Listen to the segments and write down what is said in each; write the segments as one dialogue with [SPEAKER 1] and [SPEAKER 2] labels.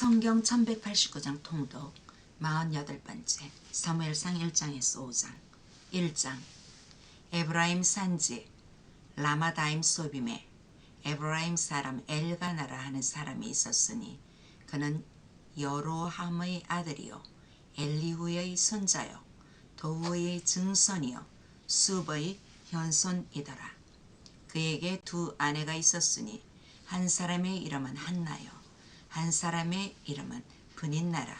[SPEAKER 1] 성경 1189장 통독 48번째 사무엘상 1장에서 5장 1장 에브라임 산지 라마다임 소빔에 에브라임 사람 엘가나라 하는 사람이 있었으니 그는 여로함의 아들이요 엘리후의 손자요 도우의 증손이요 수버의 현손이더라. 그에게 두 아내가 있었으니 한 사람의 이름은 한나요 한 사람의 이름은 분인나라.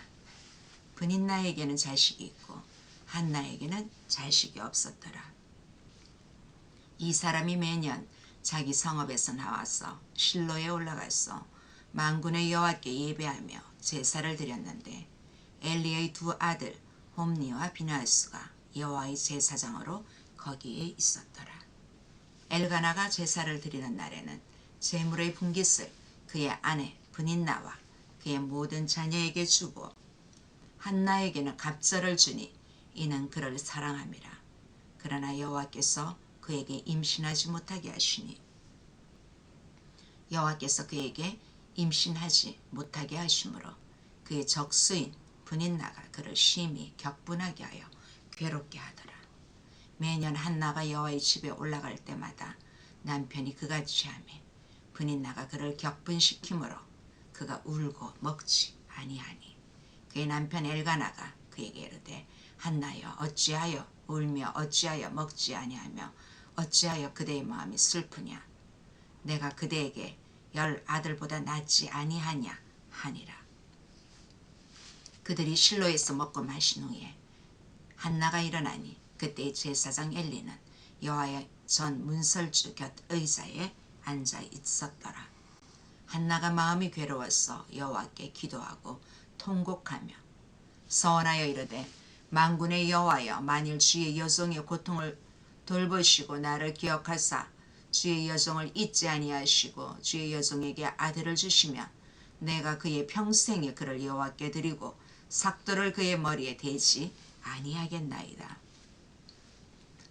[SPEAKER 1] 분인나에게는 자식이 있고 한나에게는 자식이 없었더라. 이 사람이 매년 자기 성읍에서 나와서 실로에 올라가서 만군의 여호와께 예배하며 제사를 드렸는데 엘리의 두 아들 홈니와 비나스가 여호와의 제사장으로 거기에 있었더라. 엘가나가 제사를 드리는 날에는 제물의 분깃을 그의 아내 분인 나와 그의 모든 자녀에게 주고 한나에게는 갑절을 주니 이는 그를 사랑함이라. 그러나 여호와께서 그에게 임신하지 못하게 하시니 여호와께서 그에게 임신하지 못하게 하심으로 그의 적수인 분인 나가 그를 심히 격분하게 하여 괴롭게 하더라. 매년 한나가 여호와의 집에 올라갈 때마다 남편이 그가 취함에 분인 나가 그를 격분시키므로 그가 울고 먹지. 아니하니. 그의 남편 엘가나가 그에게 이르되 한나여 어찌하여 울며 어찌하여 먹지 아니하며 어찌하여 그대의 마음이 슬프냐? 내가 그대에게 열 아들보다 낫지 아니하냐 하니라. 그들이 실로에서 먹고 마신 후에 한나가 일어나니 그때 제사장 엘리는 여호와의 전 문설주 곁 의자에 앉아 있었더라. 한나가 마음이 괴로워서 여호와께 기도하고 통곡하며 서원하여 이르되 만군의 여호와여 만일 주의 여종의 고통을 돌보시고 나를 기억하사 주의 여종을 잊지 아니하시고 주의 여종에게 아들을 주시면 내가 그의 평생에 그를 여호와께 드리고 삭도를 그의 머리에 대지 아니하겠나이다.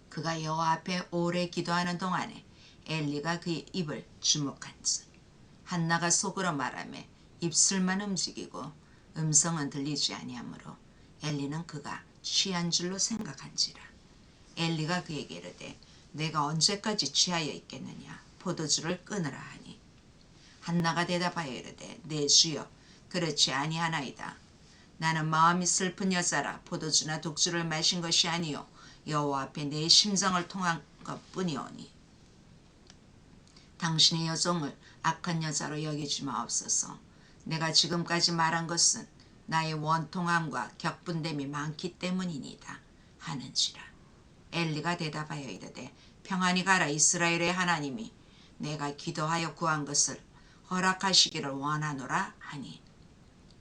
[SPEAKER 1] 그가 여호와 앞에 오래 기도하는 동안에 엘리가 그의 입을 주목한즉 한나가 속으로 말하며 입술만 움직이고 음성은 들리지 아니하므로 엘리는 그가 취한 줄로 생각한지라. 엘리가 그에게 이르되 내가 언제까지 취하여 있겠느냐? 포도주를 끊으라 하니. 한나가 대답하여 이르되 내 주여 그렇지 아니하나이다. 나는 마음이 슬픈 여자라 포도주나 독주를 마신 것이 아니요 여호와 앞에 내 심정을 통한 것뿐이오니 당신의 여종을 악한 여자로 여기지 마옵소서. 내가 지금까지 말한 것은 나의 원통함과 격분됨이 많기 때문이니다. 하는지라. 엘리가 대답하여 이르되 평안히 가라 이스라엘의 하나님이 내가 기도하여 구한 것을 허락하시기를 원하노라 하니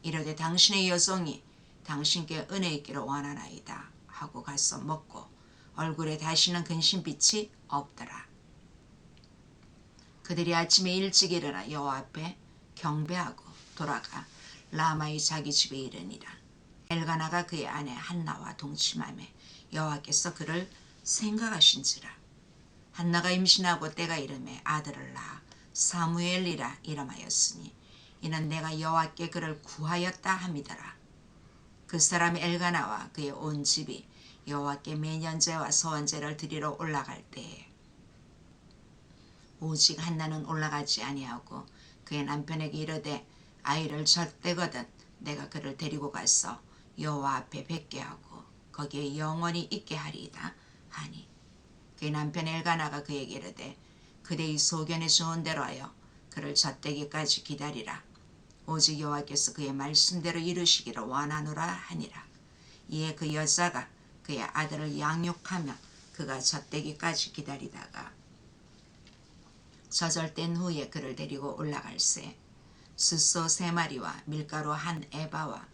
[SPEAKER 1] 이르되 당신의 여종이 당신께 은혜 있기를 원하나이다 하고 가서 먹고 얼굴에 다시는 근심빛이 없더라. 그들이 아침에 일찍 일어나 여호와 앞에 경배하고 돌아가 라마의 자기 집에 이르니라. 엘가나가 그의 아내 한나와 동침함에 여호와께서 그를 생각하신지라. 한나가 임신하고 때가 이름에 아들을 낳아 사무엘이라 이름하였으니 이는 내가 여호와께 그를 구하였다 함이더라. 그 사람 엘가나와 그의 온 집이 여호와께 매년제와 소원제를 드리러 올라갈 때에 오직 한나는 올라가지 아니하고 그의 남편에게 이르되 아이를 젖대거든 내가 그를 데리고 가서 여호와 앞에 뵙게 하고 거기에 영원히 있게 하리이다 하니. 그의 남편 엘가나가 그에게 이르되 그대의 소견에 좋은 대로 하여 그를 젖대기까지 기다리라. 오직 여호와께서 그의 말씀대로 이루시기를 원하노라 하니라. 이에 그 여자가 그의 아들을 양육하며 그가 젖대기까지 기다리다가 저절된 후에 그를 데리고 올라갈세 숫소 세 마리와 밀가루 한 에바와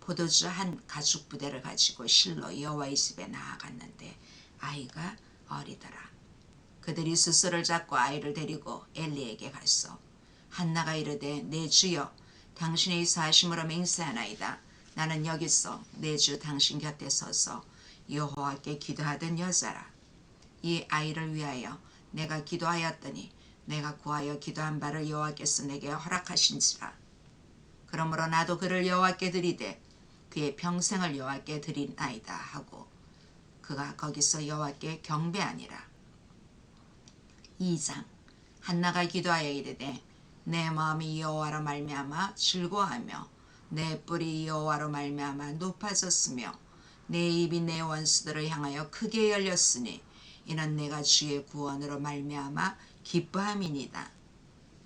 [SPEAKER 1] 포도주 한 가죽 부대를 가지고 실로 여호와의 집에 나아갔는데 아이가 어리더라. 그들이 숫소를 잡고 아이를 데리고 엘리에게 갔어. 한나가 이르되 내 주여 당신의 사심으로 맹세하나이다. 나는 여기서 내 주 당신 곁에 서서 여호와께 기도하던 여자라. 이 아이를 위하여 내가 기도하였더니 내가 구하여 기도한 바를 여호와께서 내게 허락하신지라. 그러므로 나도 그를 여호와께 드리되 그의 평생을 여호와께 드리나이다 하고 그가 거기서 여호와께 경배하니라. 2장 한나가 기도하여 이르되 내 마음이 여호와로 말미암아 즐거워하며 내 뿔이 여호와로 말미암아 높아졌으며 내 입이 내 원수들을 향하여 크게 열렸으니 이는 내가 주의 구원으로 말미암아 기뻐함이니이다.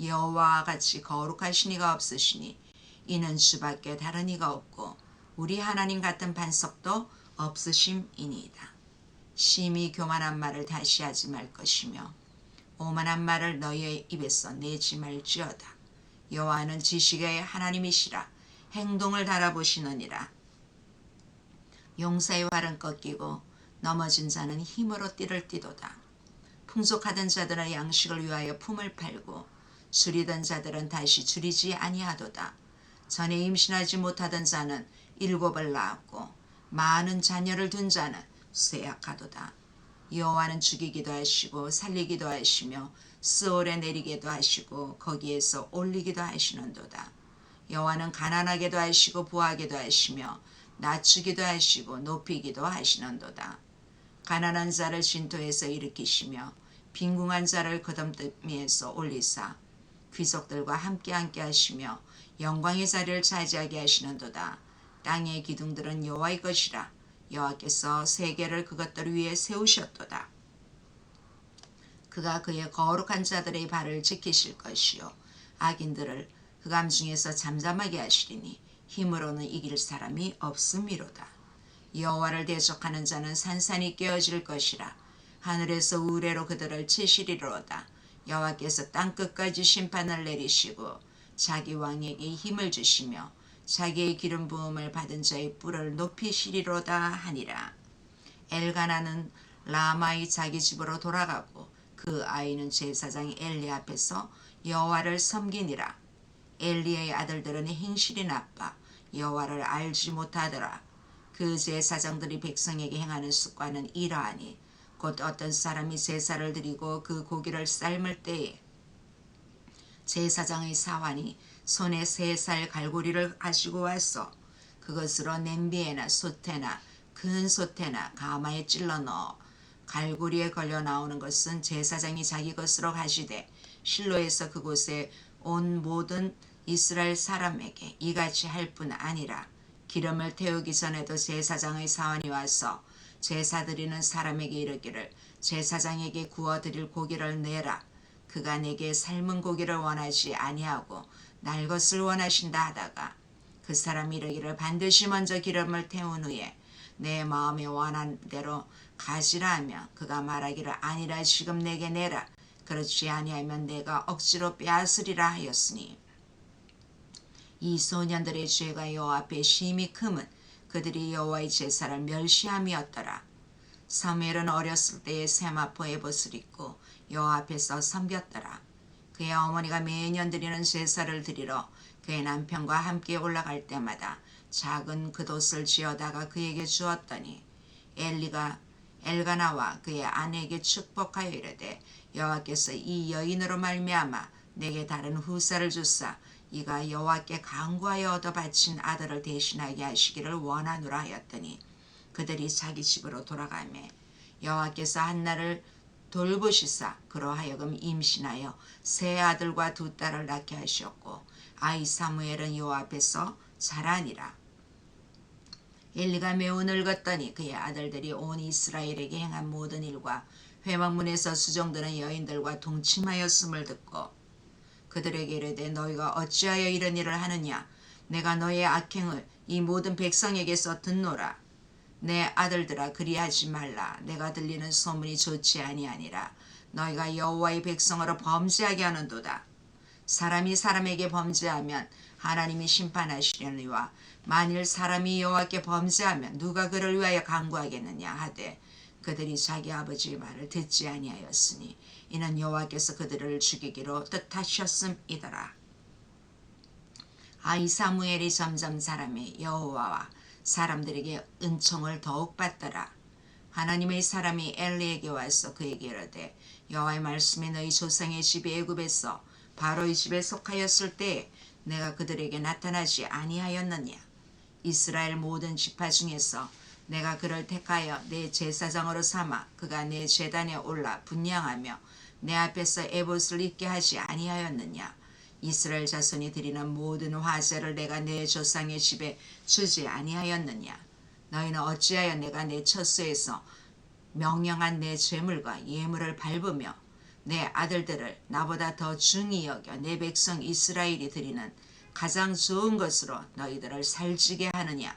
[SPEAKER 1] 여호와와 같이 거룩하신 이가 없으시니 이는 주밖에 다른 이가 없고 우리 하나님 같은 반석도 없으심이니이다. 심히 교만한 말을 다시 하지 말 것이며 오만한 말을 너희의 입에서 내지 말지어다. 여호와는 지식의 하나님이시라 행동을 달아보시느니라. 용사의 활은 꺾이고 넘어진 자는 힘으로 띠를 띠도다. 풍족하던 자들은 양식을 위하여 품을 팔고 줄이던 자들은 다시 줄이지 아니하도다. 전에 임신하지 못하던 자는 일곱을 낳았고 많은 자녀를 둔 자는 쇠약하도다. 여호와는 죽이기도 하시고 살리기도 하시며 스올에 내리기도 하시고 거기에서 올리기도 하시는도다. 여호와는 가난하게도 하시고 부하게도 하시며 낮추기도 하시고 높이기도 하시는도다. 가난한 자를 진토에서 일으키시며 빈궁한 자를 거듭미에서 올리사 귀족들과 함께 함께 하시며 영광의 자리를 차지하게 하시는도다. 땅의 기둥들은 여호와의 것이라 여호와께서 세계를 그것들 위에 세우셨도다. 그가 그의 거룩한 자들의 발을 지키실 것이요 악인들을 흑암 중에서 잠잠하게 하시리니 힘으로는 이길 사람이 없음이로다. 여호와를 대적하는 자는 산산이 깨어질 것이라 하늘에서 우레로 그들을 치시리로다. 여호와께서 땅 끝까지 심판을 내리시고 자기 왕에게 힘을 주시며 자기의 기름 부음을 받은 자의 뿔을 높이시리로다 하니라. 엘가나는 라마의 자기 집으로 돌아가고 그 아이는 제사장 엘리 앞에서 여호와를 섬기니라. 엘리의 아들들은 행실이 나빠 여호와를 알지 못하더라. 그 제사장들이 백성에게 행하는 습관은 이러하니 곧 어떤 사람이 제사를 드리고 그 고기를 삶을 때에 제사장의 사환이 손에 세 살 갈고리를 가지고 와서 그것으로 냄비에나 솥에나 큰 솥에나 가마에 찔러 넣어 갈고리에 걸려 나오는 것은 제사장이 자기 것으로 가시되 실로에서 그곳에 온 모든 이스라엘 사람에게 이같이 할 뿐 아니라 기름을 태우기 전에도 제사장의 사원이 와서 제사 드리는 사람에게 이르기를 제사장에게 구워 드릴 고기를 내라. 그가 내게 삶은 고기를 원하지 아니하고 날 것을 원하신다 하다가 그 사람이 이르기를 반드시 먼저 기름을 태운 후에 내 마음에 원한 대로 가지라 하며 그가 말하기를 아니라 지금 내게 내라. 그렇지 아니하면 내가 억지로 빼앗으리라 하였으니. 이 소년들의 죄가 여호와 앞에 심히 크면 그들이 여호와의 제사를 멸시함이었더라. 사무엘은 어렸을 때에 세마포 에봇을 입고 여호와 앞에서 섬겼더라. 그의 어머니가 매년 드리는 제사를 드리러 그의 남편과 함께 올라갈 때마다 작은 그옷을 지어다가 그에게 주었더니 엘리가 엘가나와 그의 아내에게 축복하여 이르되 여호와께서 이 여인으로 말미암아 내게 다른 후사를 주사 이가 여호와께 간구하여 얻어 바친 아들을 대신하게 하시기를 원하노라 하였더니 그들이 자기 집으로 돌아가매 여호와께서 한나를 돌보시사 그러하여금 임신하여 세 아들과 두 딸을 낳게 하셨고 아이 사무엘은 여호와 앞에서 자라니라. 엘리가 매우 늙었더니 그의 아들들이 온 이스라엘에게 행한 모든 일과 회막문에서 수정되는 여인들과 동침하였음을 듣고 그들에게 이르되 너희가 어찌하여 이런 일을 하느냐? 내가 너의 악행을 이 모든 백성에게서 듣노라. 내 아들들아 그리하지 말라. 내가 들리는 소문이 좋지 아니하니라. 너희가 여호와의 백성으로 범죄하게 하는도다. 사람이 사람에게 범죄하면 하나님이 심판하시려니와 만일 사람이 여호와께 범죄하면 누가 그를 위하여 강구하겠느냐 하되 그들이 자기 아버지의 말을 듣지 아니하였으니 이는 여호와께서 그들을 죽이기로 뜻하셨음이더라. 아이 사무엘이 점점 사람의 여호와와 사람들에게 은총을 더욱 받더라. 하나님의 사람이 엘리에게 와서 그에게 이르되 여호와의 말씀이 너희 조상의 집에 애굽에서 바로의 집에 속하였을 때 내가 그들에게 나타나지 아니하였느냐 이스라엘 모든 지파 중에서 내가 그를 택하여 내 제사장으로 삼아 그가 내 제단에 올라 분양하며 내 앞에서 에봇을 입게 하지 아니하였느냐? 이스라엘 자손이 드리는 모든 화제를 내가 내 조상의 집에 주지 아니하였느냐? 너희는 어찌하여 내가 내 처소에서 명령한 내 죄물과 예물을 밟으며 내 아들들을 나보다 더 중히 여겨 내 백성 이스라엘이 드리는 가장 좋은 것으로 너희들을 살지게 하느냐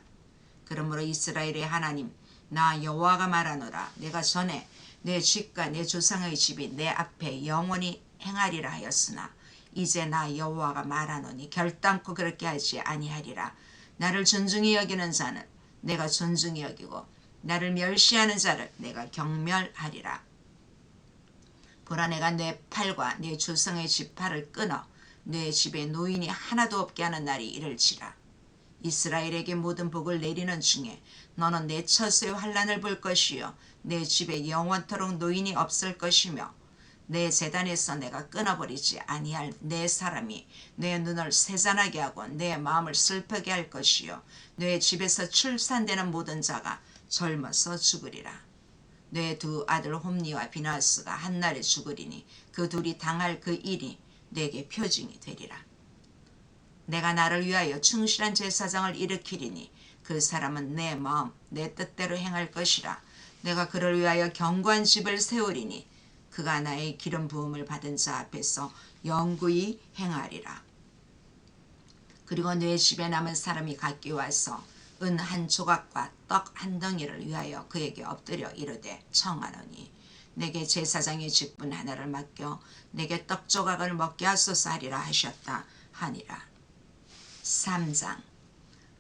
[SPEAKER 1] 그러므로 이스라엘의 하나님 나 여호와가 말하노라. 내가 전에 내 집과 내 조상의 집이 내 앞에 영원히 행하리라 하였으나 이제 나 여호와가 말하노니 결단코 그렇게 하지 아니하리라. 나를 존중히 여기는 자는 내가 존중히 여기고 나를 멸시하는 자를 내가 경멸하리라. 보라 내가 내 팔과 내 조상의 집 팔을 끊어 내 집에 노인이 하나도 없게 하는 날이 이를지라 이스라엘에게 모든 복을 내리는 중에 너는 내 처소의 환란을 볼 것이요. 내 집에 영원토록 노인이 없을 것이며 내 재단에서 내가 끊어버리지 아니할 내 사람이 내 눈을 세잔하게 하고 내 마음을 슬프게 할 것이요. 내 집에서 출산되는 모든 자가 젊어서 죽으리라. 내 두 아들 홈니와 비나스가 한날에 죽으리니 그 둘이 당할 그 일이 내게 표징이 되리라 내가 나를 위하여 충실한 제사장을 일으키리니 그 사람은 내 마음 내 뜻대로 행할 것이라. 내가 그를 위하여 견고한 집을 세우리니 그가 나의 기름 부음을 받은 자 앞에서 영구히 행하리라. 그리고 내 집에 남은 사람이 각기 와서 은 한 조각과 떡 한 덩이를 위하여 그에게 엎드려 이르되 청하노니 내게 제사장의 직분 하나를 맡겨 내게 떡 조각을 먹게 하소서 하리라 하셨다 하니라 3장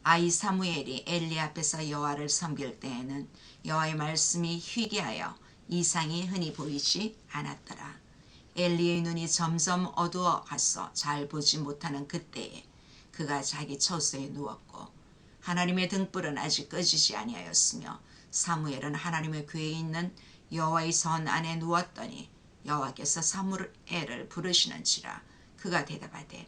[SPEAKER 1] 아이 사무엘이 엘리 앞에서 여호와를 섬길 때에는 여호와의 말씀이 희귀하여 이상이 흔히 보이지 않았더라. 엘리의 눈이 점점 어두워 가서 잘 보지 못하는 그때에 그가 자기 처소에 누웠고 하나님의 등불은 아직 꺼지지 아니하였으며 사무엘은 하나님의 궤에 있는 여호와의 선 안에 누웠더니 여호와께서 사무엘을 부르시는지라 그가 대답하되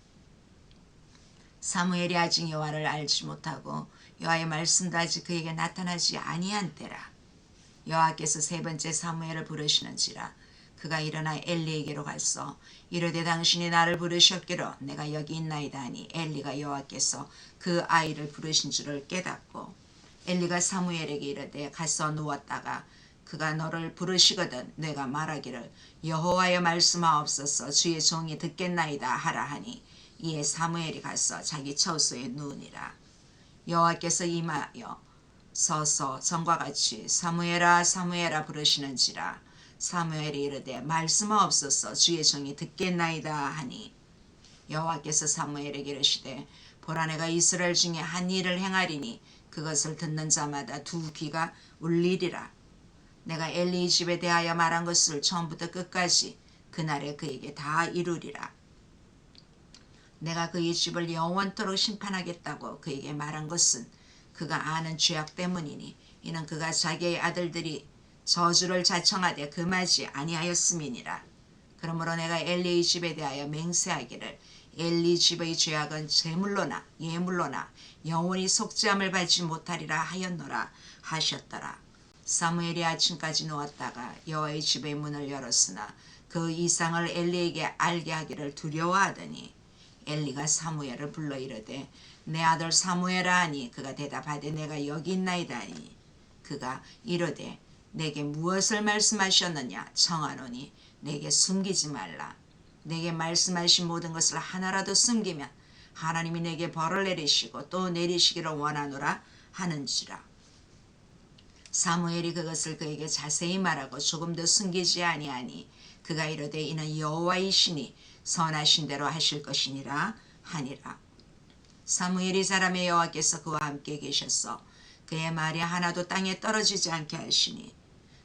[SPEAKER 1] 사무엘이 아직 여호와를 알지 못하고 여호와의 말씀도 아직 그에게 나타나지 아니한 때라. 여호와께서 세 번째 사무엘을 부르시는지라. 그가 일어나 엘리에게로 갔어 이르되 당신이 나를 부르셨기로 내가 여기 있나이다 하니 엘리가 여호와께서 그 아이를 부르신 줄을 깨닫고 엘리가 사무엘에게 이르되 가서 누웠다가 그가 너를 부르시거든 내가 말하기를 여호와의 말씀하옵소서 주의 종이 듣겠나이다 하라 하니 이에 사무엘이 가서 자기 처소에 누우니라. 여호와께서 임하여 서서 전과 같이 사무엘아 사무엘아 부르시는지라. 사무엘이 이르되 말씀하옵소서 주의 종이 듣겠나이다 하니. 여호와께서 사무엘에게 이르시되 보라 내가 이스라엘 중에 한 일을 행하리니 그것을 듣는 자마다 두 귀가 울리리라. 내가 엘리 집에 대하여 말한 것을 처음부터 끝까지 그날에 그에게 다 이루리라 내가 그의 집을 영원토록 심판하겠다고 그에게 말한 것은 그가 아는 죄악 때문이니 이는 그가 자기의 아들들이 저주를 자청하되 금하지 아니하였음이니라. 그러므로 내가 엘리의 집에 대하여 맹세하기를 엘리 집의 죄악은 제물로나 예물로나 영원히 속죄함을 받지 못하리라 하였노라 하셨더라. 사무엘이 아침까지 누웠다가 여호와의 집의 문을 열었으나 그 이상을 엘리에게 알게 하기를 두려워하더니 엘리가 사무엘을 불러 이르되 내 아들 사무엘아 하니 그가 대답하되 내가 여기 있나이다 하니. 그가 이르되 내게 무엇을 말씀하셨느냐? 청하노니 내게 숨기지 말라. 내게 말씀하신 모든 것을 하나라도 숨기면 하나님이 내게 벌을 내리시고 또 내리시기를 원하노라 하는지라. 사무엘이 그것을 그에게 자세히 말하고 조금도 숨기지 아니하니 그가 이르되 이는 여호와이시니 선하신 대로 하실 것이니라 하니라 사무엘이 사람의 여호와께서 그와 함께 계셨어 그의 말이 하나도 땅에 떨어지지 않게 하시니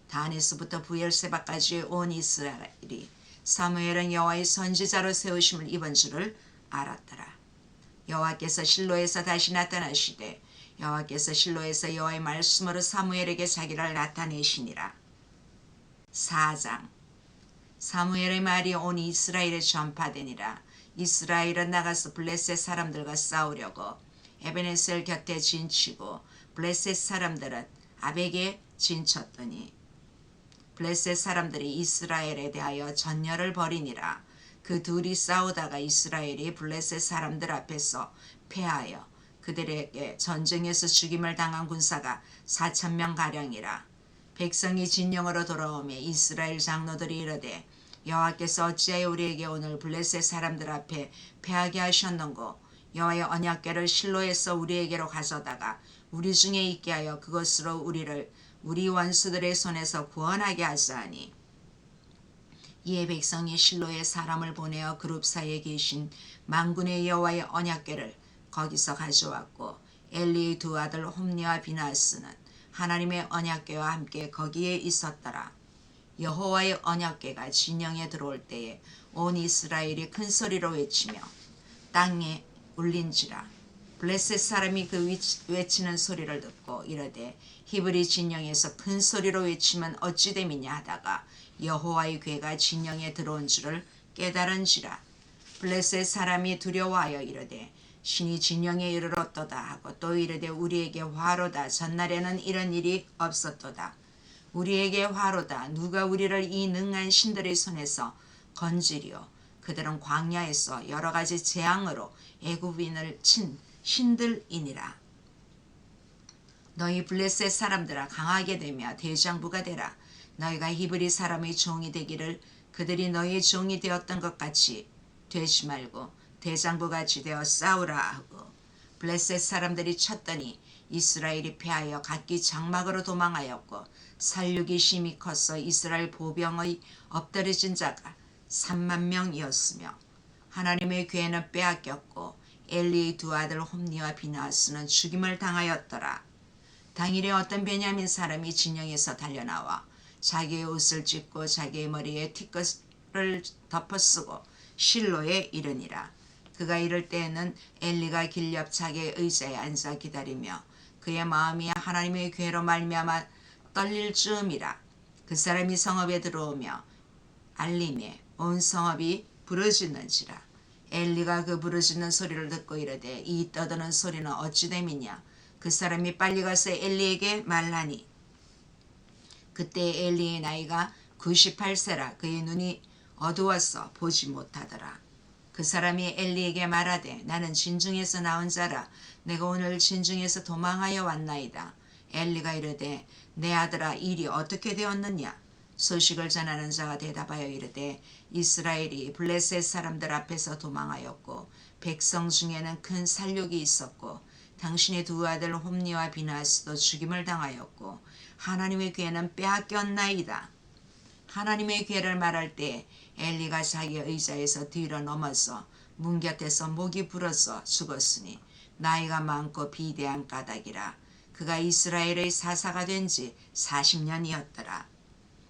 [SPEAKER 1] 다네스부터 부엘세바까지 온 이스라엘이 사무엘은 여호와의 선지자로 세우심을 입은 줄을 알았더라. 여호와께서 실로에서 다시 나타나시되 여호와께서 실로에서 여호와의 말씀으로 사무엘에게 자기를 나타내시니라. 4장 사무엘의 말이 온 이스라엘에 전파되니라. 이스라엘은 나가서 블레셋 사람들과 싸우려고 에베네셀 곁에 진치고 블레셋 사람들은 아벡에 진쳤더니 블레셋 사람들이 이스라엘에 대하여 전열을 벌이니라. 그 둘이 싸우다가 이스라엘이 블레셋 사람들 앞에서 패하여 그들에게 전쟁에서 죽임을 당한 군사가 4천 명 가량이라. 백성이 진영으로 돌아오매 이스라엘 장로들이 이르되 여호와께서 어찌하여 우리에게 오늘 블레셋 사람들 앞에 패하게 하셨는고? 여호와의 언약궤를 실로에서 우리에게로 가져다가 우리 중에 있게 하여 그것으로 우리를 우리 원수들의 손에서 구원하게 하사하니. 이에 백성이 실로에 사람을 보내어 그룹 사이에 계신 만군의 여호와의 언약궤를 거기서 가져왔고 엘리의 두 아들 홈니와 비나스는 하나님의 언약궤와 함께 거기에 있었더라. 여호와의 언약궤가 진영에 들어올 때에 온 이스라엘이 큰 소리로 외치며 땅에 울린지라 블레셋 사람이 그 외치는 소리를 듣고 이르되 히브리 진영에서 큰 소리로 외치면 어찌 됨이냐 하다가 여호와의 궤가 진영에 들어온 줄을 깨달은지라 블레셋 사람이 두려워하여 이르되 신이 진영에 이르렀도다 하고 또 이르되 우리에게 화로다. 전날에는 이런 일이 없었도다. 우리에게 화로다. 누가 우리를 이 능한 신들의 손에서 건지리요 그들은 광야에서 여러 가지 재앙으로 애굽인을 친 신들이니라. 너희 블레셋 사람들아 강하게 되며 대장부가 되라. 너희가 히브리 사람의 종이 되기를 그들이 너희의 종이 되었던 것 같이 되지 말고 대장부 같이 되어 싸우라 하고 블레셋 사람들이 쳤더니 이스라엘이 패하여 각기 장막으로 도망하였고 살육이 심히 컸어 이스라엘 보병의 엎드려진 자가 3만 명이었으며 하나님의 괴는 빼앗겼고 엘리의 두 아들 홈니와 비나스는 죽임을 당하였더라. 당일에 어떤 베냐민 사람이 진영에서 달려나와 자기의 옷을 찢고 자기의 머리에 티끌을 덮어쓰고 실로에 이르니라. 그가 이럴 때에는 엘리가 길옆 자기의 의자에 앉아 기다리며 그의 마음이 하나님의 괴로 말미암아 떨릴 즈음이라. 그 사람이 성읍에 들어오며 알림에 온 성읍이 부르짖는지라. 엘리가 그 부르짖는 소리를 듣고 이르되 이 떠드는 소리는 어찌 됨이냐. 그 사람이 빨리 가서 엘리에게 말하니 그때 엘리의 나이가 98세라 그의 눈이 어두워서 보지 못하더라. 그 사람이 엘리에게 말하되 나는 진중에서 나온 자라 내가 오늘 진중에서 도망하여 왔나이다. 엘리가 이르되 내 아들아 일이 어떻게 되었느냐 소식을 전하는 자가 대답하여 이르되 이스라엘이 블레셋 사람들 앞에서 도망하였고 백성 중에는 큰 살육이 있었고 당신의 두 아들 홈니와 비나스도 죽임을 당하였고 하나님의 괴는 빼앗겼나이다. 하나님의 괴를 말할 때 엘리가 자기 의자에서 뒤로 넘어서 문 곁에서 목이 불어서 죽었으니 나이가 많고 비대한 까닭이라 그가 이스라엘의 사사가 된 지 40년이었더라.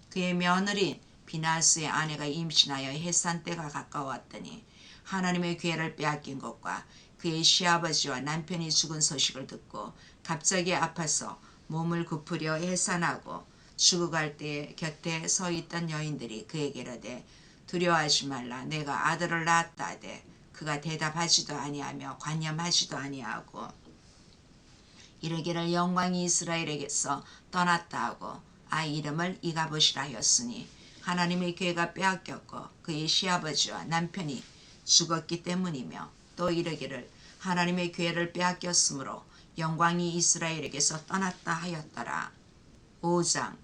[SPEAKER 1] 그의 며느리 비나스의 아내가 임신하여 해산 때가 가까웠더니 하나님의 괴를 빼앗긴 것과 그의 시아버지와 남편이 죽은 소식을 듣고 갑자기 아파서 몸을 굽으려 해산하고 죽어갈 때 곁에 서 있던 여인들이 그에게 이르되 두려워하지 말라 내가 아들을 낳았다 하되 그가 대답하지도 아니하며 관념하지도 아니하고 이르기를 영광이 이스라엘에게서 떠났다 하고 아이 이름을 이가봇이라 하였으니 하나님의 괴가 빼앗겼고 그의 시아버지와 남편이 죽었기 때문이며 또 이르기를 하나님의 괴를 빼앗겼으므로 영광이 이스라엘에게서 떠났다 하였더라. 5장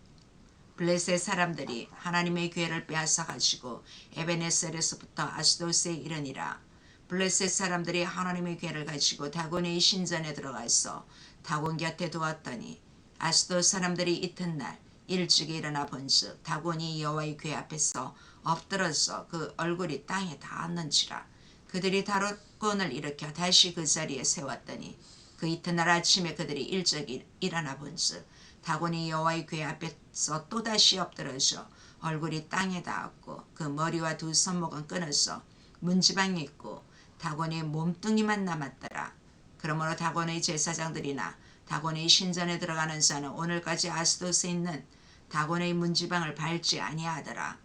[SPEAKER 1] 블레셋 사람들이 하나님의 괴를 빼앗아 가지고 에베네셀에서부터 아스도스에 이르니라. 블레셋 사람들이 하나님의 괴를 가지고 다곤의 신전에 들어가서 다곤 곁에 두었더니 아스도 사람들이 이튿날 일찍이 일어나 본즉 다곤이 여호와의 괴 앞에서 엎드러서 그 얼굴이 땅에 닿았는지라 그들이 다롯건을 일으켜 다시 그 자리에 세웠더니 그 이튿날 아침에 그들이 일찍 일- 일어나 본즉 다곤이 여호와의 궤 앞에서 또다시 엎드러져 얼굴이 땅에 닿았고 그 머리와 두 손목은 끊어서 문지방이 있고 다곤의 몸뚱이만 남았더라. 그러므로 다곤의 제사장들이나 다곤의 신전에 들어가는 자는 오늘까지 아스돗에 있는 다곤의 문지방을 밟지 아니하더라.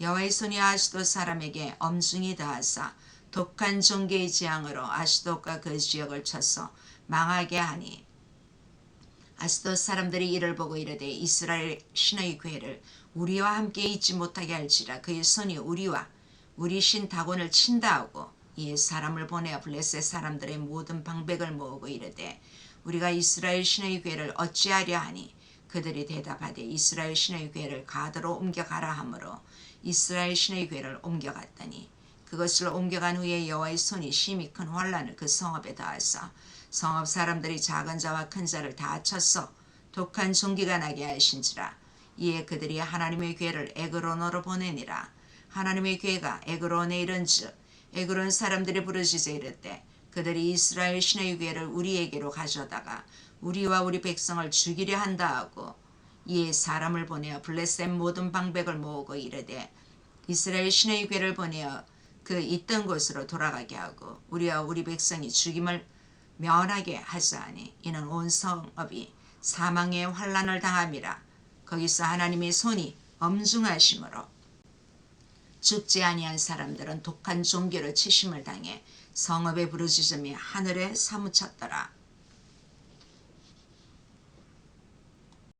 [SPEAKER 1] 여호와의 손이 아스돗 사람에게 엄중히 다하사 독한 종교의 재앙으로 아스돗과 그 지역을 쳐서 망하게 하니 아스돗 사람들이 이를 보고 이르되 이스라엘 신의 괴를 우리와 함께 있지 못하게 할지라. 그의 손이 우리와 우리 신 다곤을 친다 하고 이에 사람을 보내어 블레셋 사람들의 모든 방백을 모으고 이르되 우리가 이스라엘 신의 괴를 어찌하려 하니? 그들이 대답하되 이스라엘 신의 괴를 가드로 옮겨가라 하므로 이스라엘 신의 괴를 옮겨갔더니 그것을 옮겨간 후에 여호와의 손이 심히 큰 환란을 그 성읍에 다하사 성읍 사람들이 작은 자와 큰 자를 다 쳤어 독한 종기가 나게 하신지라. 이에 그들이 하나님의 괴를 에그론으로 보내니라. 하나님의 괴가 에그론에 이른즉 에그론 사람들이 부르짖어 이르되 그들이 이스라엘 신의 괴를 우리에게로 가져다가 우리와 우리 백성을 죽이려 한다 하고 이에 사람을 보내어 블레셋 모든 방백을 모으고 이르되 이스라엘 신의 괴를 보내어 그 있던 곳으로 돌아가게 하고 우리와 우리 백성이 죽임을 면하게 하사하니 이는 온 성읍이 사망의 환란을 당함이라. 거기서 하나님의 손이 엄중하심으로 죽지 아니한 사람들은 독한 종교로 치심을 당해 성읍의 부르짖음이 하늘에 사무쳤더라